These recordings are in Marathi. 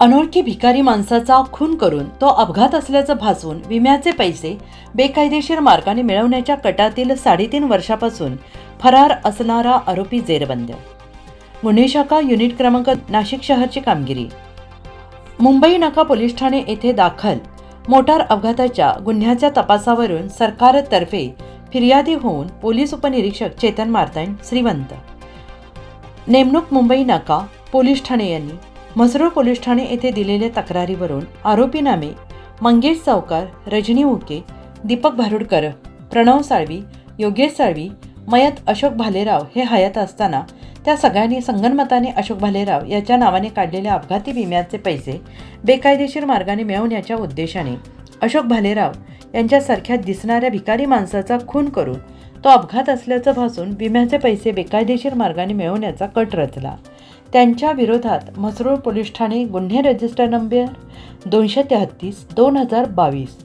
अनोळखी भिकारी माणसाचा खून करून तो अपघात असल्याचं भासून विम्याचे पैसे बेकायदेशीर मार्गाने मिळवण्याच्या कटातील साडेतीन वर्षापासून फरार असणारा आरोपी जेरबंद. गुन्हे शाखा युनिट क्रमांक नाशिक शहरची कामगिरी. मुंबई नाका पोलीस ठाणे येथे दाखल मोटार अपघाताच्या गुन्ह्याच्या तपासावरून सरकारतर्फे फिर्यादी होऊन पोलीस उपनिरीक्षक चेतन मारतांड श्रीवंत. नेमणूक मुंबई नाका पोलीस ठाणे यांनी म्हसरूळ पोलीस ठाणे येथे दिलेल्या तक्रारीवरून आरोपी नामे मंगेश सावकार रजनी उके दीपक भारुडकर प्रणव साळवी योगेश साळवी मयत अशोक भालेराव हे हयात असताना त्या सगळ्यांनी संगनमताने अशोक भालेराव याच्या नावाने काढलेल्या अपघाती विम्याचे पैसे बेकायदेशीर मार्गाने मिळवण्याच्या उद्देशाने अशोक भालेराव यांच्यासारख्या दिसणाऱ्या भिकारी माणसाचा खून करून तो अपघात असल्याचं भासून विम्याचे पैसे बेकायदेशीर मार्गाने मिळवण्याचा कट रचला. त्यांच्या विरोधात म्हसरूळ पोलीस ठाणे गुन्हे रजिस्टर नंबर दोनशे तेहत्तीस दोन हजार बावीस.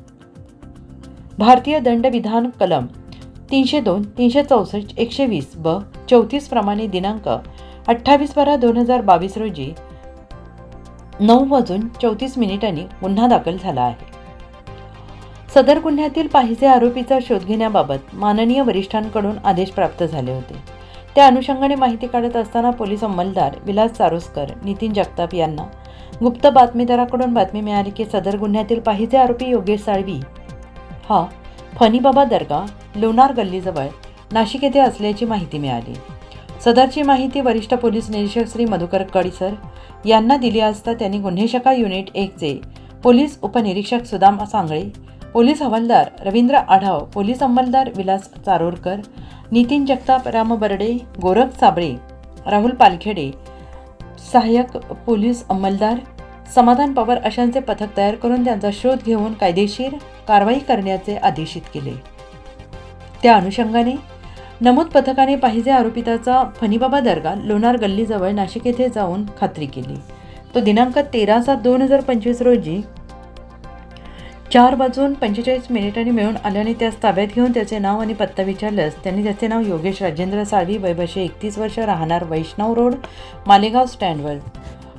भारतीय दंडविधान कलम तीनशे दोन तीनशे चौसष्ट एकशे वीस ब चौतीस प्रमाणे दिनांक अठ्ठावीस बारा दोन हजार बावीस रोजी नऊ वाजून चौतीस मिनिटांनी गुन्हा दाखल झाला आहे. सदर गुन्ह्यातील पाहिजे आरोपीचा शोध घेण्याबाबत माननीय वरिष्ठांकडून आदेश प्राप्त झाले होते. त्या अनुषंगाने माहिती काढत असताना पोलीस अंमलदार विलास सारोस्कर नितीन जगताप यांना गुप्त बातमीदाराकडून बातमी मिळाली की सदर गुन्ह्यातील पाहिजे आरोपी योगेश साळवी हा फनीबाबा दर्गा लोणार गल्लीजवळ नाशिक येथे असल्याची माहिती मिळाली. सदरची माहिती वरिष्ठ पोलीस निरीक्षक श्री मधुकर कडीसर यांना दिली असता त्यांनी गुन्हे शाखा युनिट एकचे पोलीस उपनिरीक्षक सुदाम सांगळे पोलीस हवालदार रवींद्र आढाव पोलीस अंमलदार विलास चारोरकर नितीन जगताप राम बर्डे गोरख साबळे राहुल पालखेडे सहाय्यक पोलीस अंमलदार समाधान पवार अशांचे पथक तयार करून त्यांचा शोध घेऊन कायदेशीर कारवाई करण्याचे आदेशित केले. त्या अनुषंगाने नमूद पथकाने पाहिजे आरोपिताचा फनीबाबा दर्गा लोणार गल्लीजवळ नाशिक येथे जाऊन खात्री केली. तो दिनांक तेरा सात दोन हजार पंचवीस रोजी चार वाजून पंचेचाळीस मिनिटांनी मिळून आल्याने त्यास ताब्यात घेऊन त्याचे नाव आणि पत्ता विचारल्यास त्यांनी त्याचे नाव योगेश राजेंद्र साळवी वैभाषे एकतीस वर्ष राहणार वैष्णव रोड मालेगाव स्टँडवर.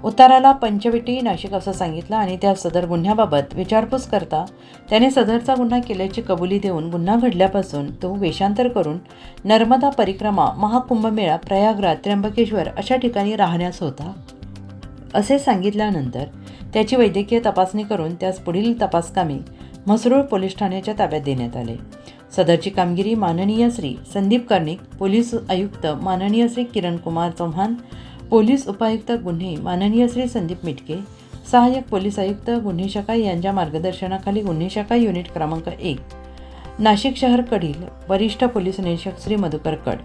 उताराला पंचवटी नाशिक असं सांगितलं आणि त्या सदर गुन्ह्याबाबत विचारपूस करता त्याने सदरचा गुन्हा केल्याची कबुली देऊन गुन्हा घडल्यापासून तो वेषांतर करून नर्मदा परिक्रमा महाकुंभमेळा प्रयागराज त्र्यंबकेश्वर अशा ठिकाणी राहण्यास होता. असे सांगितल्यानंतर त्याची वैद्यकीय तपासणी करून त्यास पुढील तपासकामी म्हसरूळ पोलीस ठाण्याच्या ताब्यात देण्यात आले. सदरची कामगिरी माननीय श्री संदीप कर्णिक पोलीस आयुक्त माननीय श्री किरण कुमार चौहान पोलीस उपायुक्त गुन्हे माननीय श्री संदीप मिटके सहाय्यक पोलीस आयुक्त गुन्हे शाखा यांच्या मार्गदर्शनाखाली गुन्हे शाखा युनिट क्रमांक एक नाशिक शहरकडील वरिष्ठ पोलीस निरीक्षक श्री मधुकर कड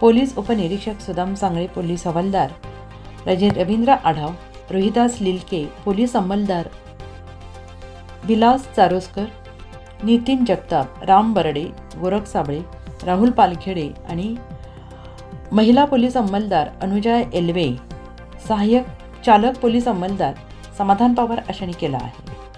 पोलीस उपनिरीक्षक सुदाम सांगळे पोलीस हवालदार रजे रवींद्र आढाव रोहिदास लिलके पोलीस अंमलदार विलास चारोस्कर नितीन जगताप राम बरडे गोरख साबळे राहुल पालखेडे आणि महिला पोलीस अंमलदार अनुजा एल्वे. सहाय्यक चालक पोलीस अंमलदार. समाधान पवार अशांनी केला आहे.